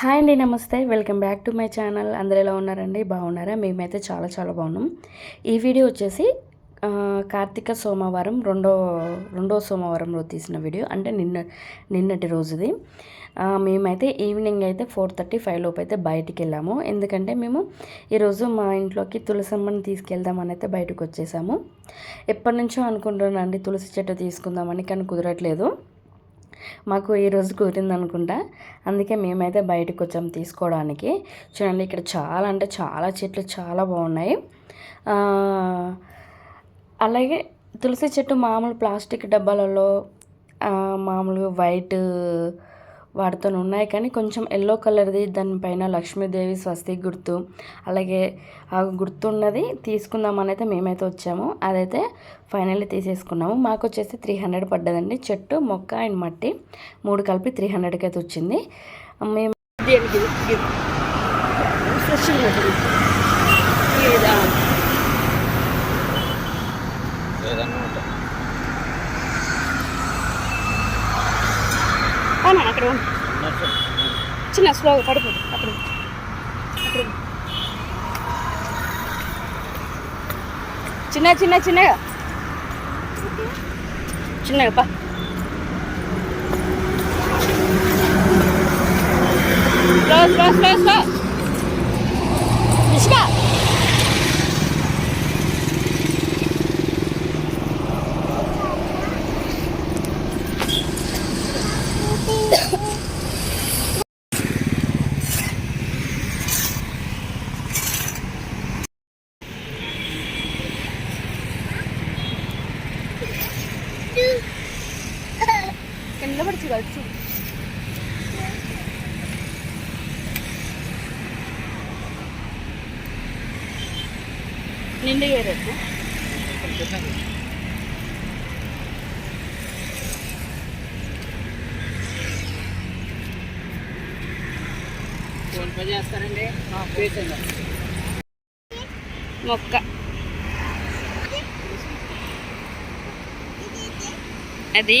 Hi అండి నమస్తే. Welcome back to my channel. అందరు ఎలా ఉన్నారండి? బాగున్నారా? మేమైతే చాలా చాలా బాగున్నాం. ఈ వీడియో వచ్చేసి కార్తీక సోమవారం రెండో రెండో సోమవారం రోజు తీసిన వీడియో. అంటే నిన్న నిన్నటి రోజుది. మేమైతే ఈవినింగ్ అయితే ఫోర్ థర్టీ ఫైవ్ లోపు అయితే బయటికి వెళ్ళాము. ఎందుకంటే మేము ఈరోజు మా ఇంట్లోకి తులసమ్మని తీసుకెళ్దామని అయితే బయటకు వచ్చేసాము. ఎప్పటి నుంచో అనుకుంటున్నాను అండి తులసి చెట్టు తీసుకుందామని కానీ కుదరట్లేదు. మాకు ఈ రోజు కుదిరింది అనుకుంటా. అందుకే మేమైతే బయటకు వచ్చాం తీసుకోవడానికి. చూడండి ఇక్కడ చాలా అంటే చాలా చెట్లు చాలా బాగున్నాయి. అలాగే తులసి చెట్టు మామూలు ప్లాస్టిక్ డబ్బాలలో మామూలుగా వైట్ వాటితో ఉన్నాయి కానీ కొంచెం ఎల్లో కలర్ది దానిపైన లక్ష్మీదేవి స్వస్తి గుర్తు అలాగే ఆ గుర్తున్నది తీసుకుందామని అయితే మేమైతే వచ్చాము అదైతే ఫైనల్లీ తీసేసుకున్నాము మాకు వచ్చేసి త్రీ హండ్రెడ్ పడ్డదండి చెట్టు మొక్క అండ్ మట్టి మూడు కలిపి త్రీ హండ్రెడ్కి అయితే వచ్చింది మేము అక్కడ చిన్న స్లోగా పడిపోదు అక్కడ అక్కడ చిన్న చిన్న చిన్నగా చిన్నగా పా స్లో స్లో స్లో స్లో కింద పడుచు కలుసు నిండి చేస్తారండి. మొక్క. అది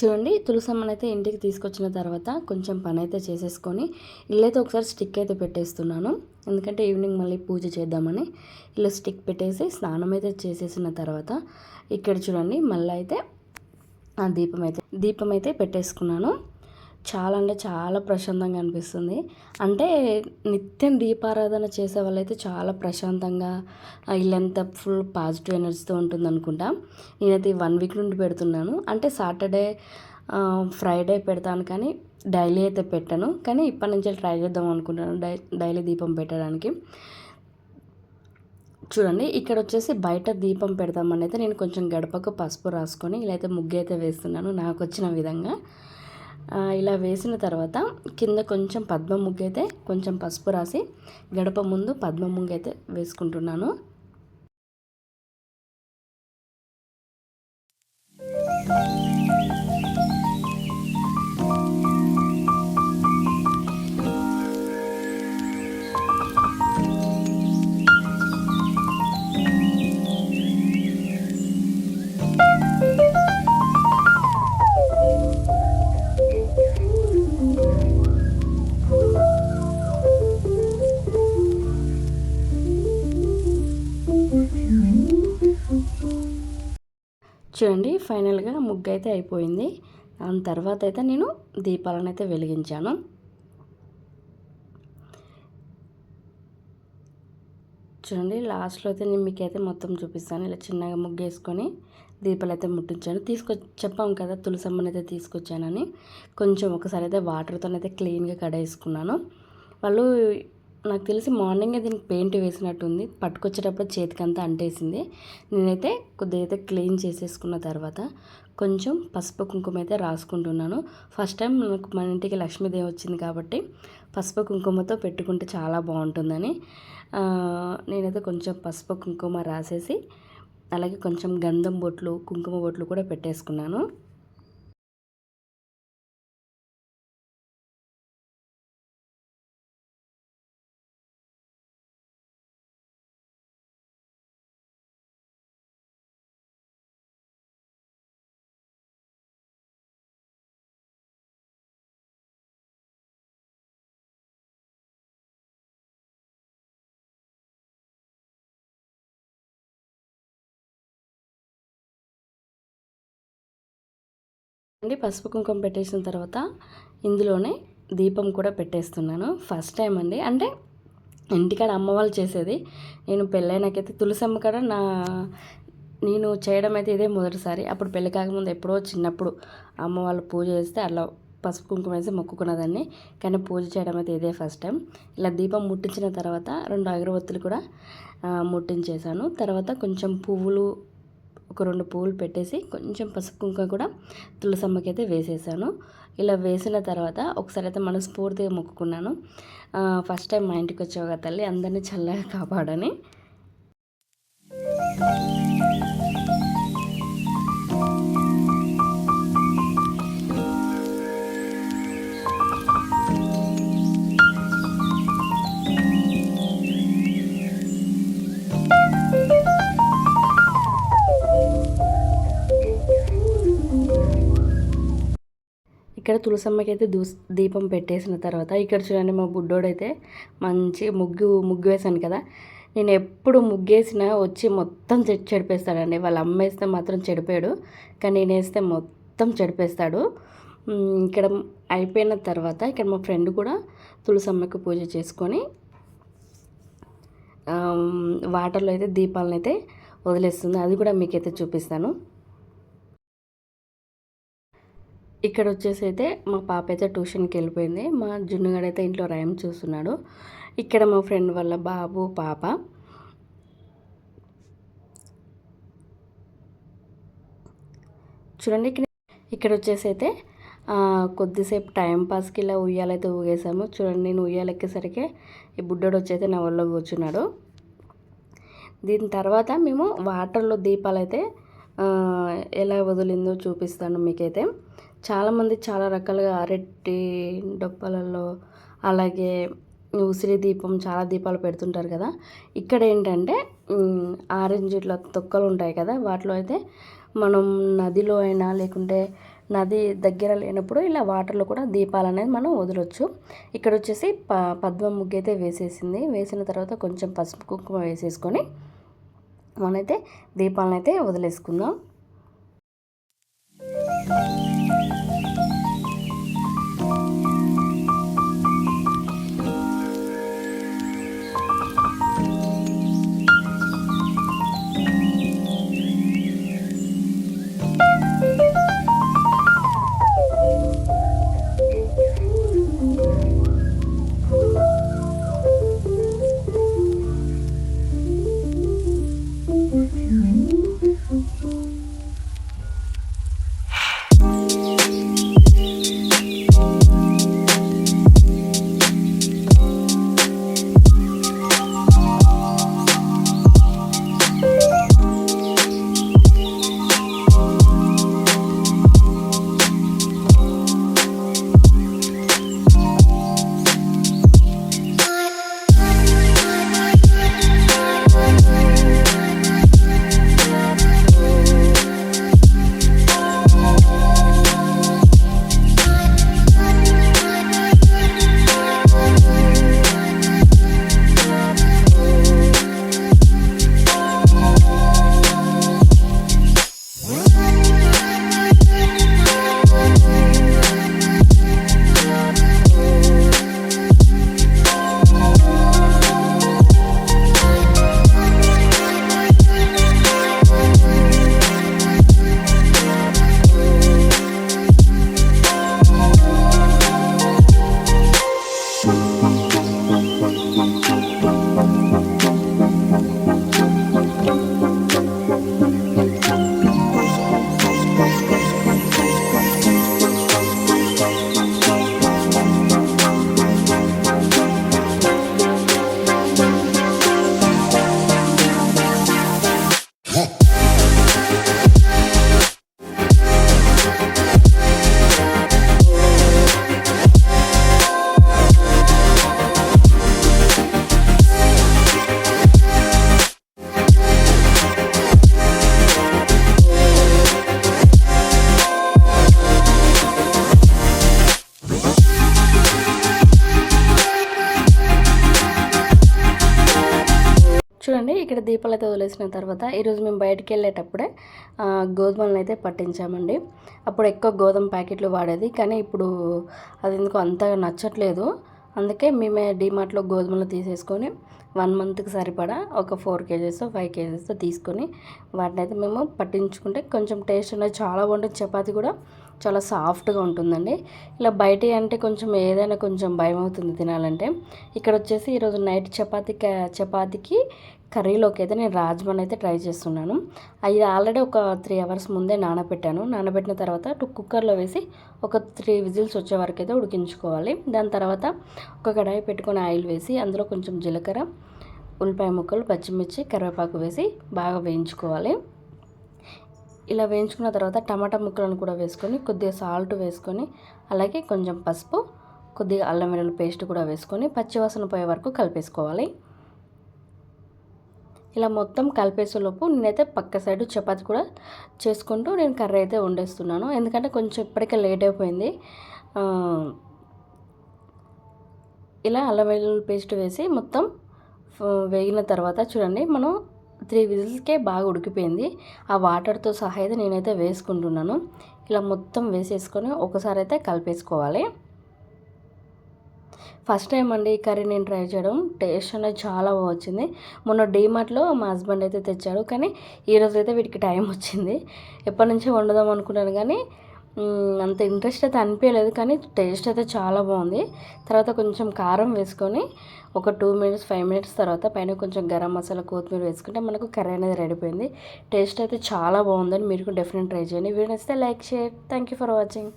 చూడండి తులసమ్మని అయితే ఇంటికి తీసుకొచ్చిన తర్వాత కొంచెం పని అయితే చేసేసుకొని ఇల్లైతే ఒకసారి స్టిక్ అయితే పెట్టేస్తున్నాను. ఎందుకంటే ఈవినింగ్ మళ్ళీ పూజ చేద్దామని ఇల్లు స్టిక్ పెట్టేసి స్నానం అయితే చేసేసిన తర్వాత ఇక్కడ చూడండి మళ్ళీ అయితే ఆ దీపం అయితే దీపం అయితే పెట్టేసుకున్నాను. చాలా అంటే చాలా ప్రశాంతంగా అనిపిస్తుంది. అంటే నిత్యం దీపారాధన చేసే వాళ్ళైతే చాలా ప్రశాంతంగా ఇల్లంతా ఫుల్ పాజిటివ్ ఎనర్జీతో ఉంటుంది అనుకుంటా నేనైతే వన్ వీక్ నుండి పెడుతున్నాను. అంటే సాటర్డే ఫ్రైడే పెడతాను కానీ డైలీ అయితే పెట్టాను. కానీ ఇప్పటి నుంచి ట్రై చేద్దాం అనుకుంటున్నాను డై డైలీ దీపం పెట్టడానికి. చూడండి ఇక్కడ వచ్చేసి బయట దీపం పెడదామని అయితే నేను కొంచెం గడపకు పసుపు రాసుకొని ఇలా అయితే ముగ్గు అయితే వేస్తున్నాను. నాకు వచ్చిన విధంగా. ఇలా వేసిన తర్వాత కింద కొంచెం పద్మ ముగ్గు అయితే కొంచెం పసుపు రాసి గడప ముందు పద్మ ముగ్గు అయితే వేసుకుంటున్నాను. చూడండి ఫైనల్గా ముగ్గు అయితే అయిపోయింది. దాని తర్వాత అయితే నేను దీపాలను అయితే వెలిగించాను. చూడండి లాస్ట్లో అయితే నేను మీకైతే మొత్తం చూపిస్తాను. ఇలా చిన్నగా ముగ్గు వేసుకొని దీపాలు అయితే ముట్టించాను. తీసుకొ చెప్పాం కదా తులసమ్మని అయితే తీసుకొచ్చానని. కొంచెం ఒకసారి అయితే వాటర్తో అయితే క్లీన్గా కడేసుకున్నాను. వాళ్ళు నాకు తెలిసి మార్నింగే దీనికి పెయింట్ వేసినట్టుంది. పట్టుకొచ్చేటప్పుడు చేతికంతా అంటేసింది. నేనైతే కొద్దిగా అయితే క్లీన్ చేసేసుకున్న తర్వాత కొంచెం పసుపు కుంకుమ అయితే రాసుకుంటున్నాను. ఫస్ట్ టైం నాకు మన ఇంటికి లక్ష్మీదేవి వచ్చింది కాబట్టి పసుపు కుంకుమతో పెట్టుకుంటే చాలా బాగుంటుందని. నేనైతే కొంచెం పసుపు కుంకుమ రాసేసి అలాగే కొంచెం గంధం బొట్లు కుంకుమ బొట్లు కూడా పెట్టేసుకున్నాను. అండి పసుపు కుంకుమ పెట్టేసిన తర్వాత ఇందులోనే దీపం కూడా పెట్టేస్తున్నాను. ఫస్ట్ టైం అండి. అంటే ఇంటికాడ అమ్మ వాళ్ళు చేసేది. నేను పెళ్ళైనాకైతే తులసమ్మ కాడ నా నేను చేయడం అయితే ఇదే మొదటిసారి. అప్పుడు పెళ్ళి కాకముందు ఎప్పుడో చిన్నప్పుడు అమ్మ వాళ్ళు పూజ చేస్తే అలా పసుపు కుంకుమ వేసి మొక్కుకున్నదాన్ని. కానీ పూజ చేయడం అయితే ఇదే ఫస్ట్ టైం. ఇలా దీపం ముట్టించిన తర్వాత రెండు అగరబత్తులు కూడా ముట్టించేశాను. తర్వాత కొంచెం పువ్వులు ఒక రెండు పువ్వులు పెట్టేసి కొంచెం పసుపు కుంకుమ కూడా తులసమ్మకి అయితే వేసేసాను. ఇలా వేసిన తర్వాత ఒకసారి అయితే మనస్ఫూర్తిగా మొక్కుకున్నాను. ఫస్ట్ టైం మా ఇంటికి వచ్చావు కదా తల్లి అందరినీ చల్లగా కాపాడని. తులసమ్మకి అయితే దూ దీపం పెట్టేసిన తర్వాత ఇక్కడ చూడండి మా బుడ్డోడైతే మంచి ముగ్గు ముగ్గు వేశాను కదా. నేను ఎప్పుడు ముగ్గేసినా వచ్చి మొత్తం చెడు చెడిపేస్తాడండి. వాళ్ళ అమ్మ వేస్తే మాత్రం చెడిపోయాడు. కానీ నేను వేస్తే మొత్తం చెడిపేస్తాడు. ఇక్కడ అయిపోయిన తర్వాత ఇక్కడ మా ఫ్రెండ్ కూడా తులసమ్మకి పూజ చేసుకొని వాటర్లో అయితే దీపాలను అయితే వదిలేస్తుంది. అది కూడా మీకైతే చూపిస్తాను. ఇక్కడ వచ్చేసి అయితే మా పాప అయితే ట్యూషన్కి వెళ్ళిపోయింది మా జున్నుగాడు అయితే ఇంట్లో రైమ్ చూస్తున్నాడు. ఇక్కడ మా ఫ్రెండ్ వాళ్ళ బాబు పాప. చూడండి ఇక్కడ ఇక్కడ వచ్చేసి అయితే కొద్దిసేపు టైం పాస్కి ఇలా ఉయ్యాలైతే ఊగేసాము. చూడండి నేను ఉయ్యాలెక్కేసరికి ఈ బుడ్డోడు వచ్చి అయితే నా ఒళ్ళో కూర్చున్నాడు. దీని తర్వాత మేము వాటర్లో దీపాలు అయితే ఎలా వదిలిందో చూపిస్తాను మీకైతే. చాలామంది చాలా రకాలుగా అరటి డొప్పలలో అలాగే ఉసిరి దీపం చాలా దీపాలు పెడుతుంటారు కదా. ఇక్కడ ఏంటంటే ఆరెంజ్ ఇట్లా తొక్కలు ఉంటాయి కదా. వాటిలో అయితే మనం నదిలో అయినా లేకుంటే నది దగ్గర లేనప్పుడు ఇలా వాటర్లో కూడా దీపాలు అనేది మనం వదలొచ్చు. ఇక్కడ వచ్చేసి ప పద్మ ముగ్గు అయితే వేసేసింది. వేసిన తర్వాత కొంచెం పసుపు కుంకుమ వేసేసుకొని మనమైతే దీపాలను అయితే వదిలేసుకుందాం. ఇక్కడ దీపాలైతే వదిలేసిన తర్వాత ఈరోజు మేము బయటికి వెళ్ళేటప్పుడే గోధుమలను అయితే పట్టించామండి. అప్పుడు ఎక్కువ గోధుమ ప్యాకెట్లు వాడేది కానీ ఇప్పుడు అది ఎందుకు అంతగా నచ్చట్లేదు. అందుకే మేమే డీమార్ట్లో గోధుమలు తీసేసుకొని వన్ మంత్కి సరిపడా ఒక ఫోర్ కేజెస్ ఫైవ్ కేజెస్ తీసుకొని వాటిని అయితే మేము పట్టించుకుంటే కొంచెం టేస్ట్ అనేది చాలా బాగుంటుంది. చపాతీ కూడా చాలా సాఫ్ట్గా ఉంటుందండి. ఇలా బయట అంటే కొంచెం ఏదైనా కొంచెం భయం అవుతుంది తినాలంటే. ఇక్కడ వచ్చేసి ఈరోజు నైట్ చపాతీ చపాతీకి కర్రీలోకి అయితే నేను రాజ్మాని అయితే ట్రై చేస్తున్నాను. అది ఆల్రెడీ ఒక త్రీ అవర్స్ ముందే నానబెట్టాను. నానబెట్టిన తర్వాత టు కుక్కర్లో వేసి ఒక త్రీ విజిల్స్ వచ్చే వరకు అయితే ఉడికించుకోవాలి. దాని తర్వాత ఒక కడాయి పెట్టుకొని ఆయిల్ వేసి అందులో కొంచెం జీలకర్ర ఉల్లిపాయ ముక్కలు పచ్చిమిర్చి కరివేపాకు వేసి బాగా వేయించుకోవాలి. ఇలా వేయించుకున్న తర్వాత టమాటా ముక్కలను కూడా వేసుకొని కొద్దిగా సాల్ట్ వేసుకొని అలాగే కొంచెం పసుపు కొద్దిగా అల్లం వెల్లుల్లి పేస్ట్ కూడా వేసుకొని పచ్చివాసన పోయే వరకు కలిపేసుకోవాలి. ఇలా మొత్తం కలిపేసేలోపు నేనైతే పక్క సైడ్ చపాతి కూడా చేసుకుంటూ నేను కర్రీ అయితే వండేస్తున్నాను. ఎందుకంటే కొంచెం ఇప్పటికే లేట్ అయిపోయింది. ఇలా అల్లం వెల్లుల్లి పేస్ట్ వేసి మొత్తం వేగిన తర్వాత చూడండి మనం త్రీ విజిల్స్కే బాగా ఉడికిపోయింది. ఆ వాటర్తో సహా అయితే నేనైతే వేసుకుంటున్నాను. ఇలా మొత్తం వేసేసుకొని ఒకసారి అయితే కలిపేసుకోవాలి. ఫస్ట్ టైం అండి ఈ కర్రీ నేను ట్రై చేయడం. టేస్ట్ అనేది చాలా బాగా వచ్చింది మొన్న డీమార్ట్లో మా హస్బెండ్ అయితే తెచ్చాడు. కానీ ఈరోజు అయితే వీటికి టైం వచ్చింది. ఎప్పటి నుంచో వండుదాం అనుకున్నాను కానీ అంత ఇంట్రెస్ట్ అయితే అనిపించలేదు. కానీ టేస్ట్ అయితే చాలా బాగుంది. తర్వాత కొంచెం కారం వేసుకొని ఒక టూ మినిట్స్ ఫైవ్ మినిట్స్ తర్వాత పైన కొంచెం గరం మసాలా కొత్తిమీర వేసుకుంటే మనకు కర్రీ అనేది రెడీ అయిపోయింది. టేస్ట్ అయితే చాలా బాగుందని మీరు కూడా డెఫినెట్ ట్రై చేయండి. వీడియో నచ్చితే like share. Thank you for watching.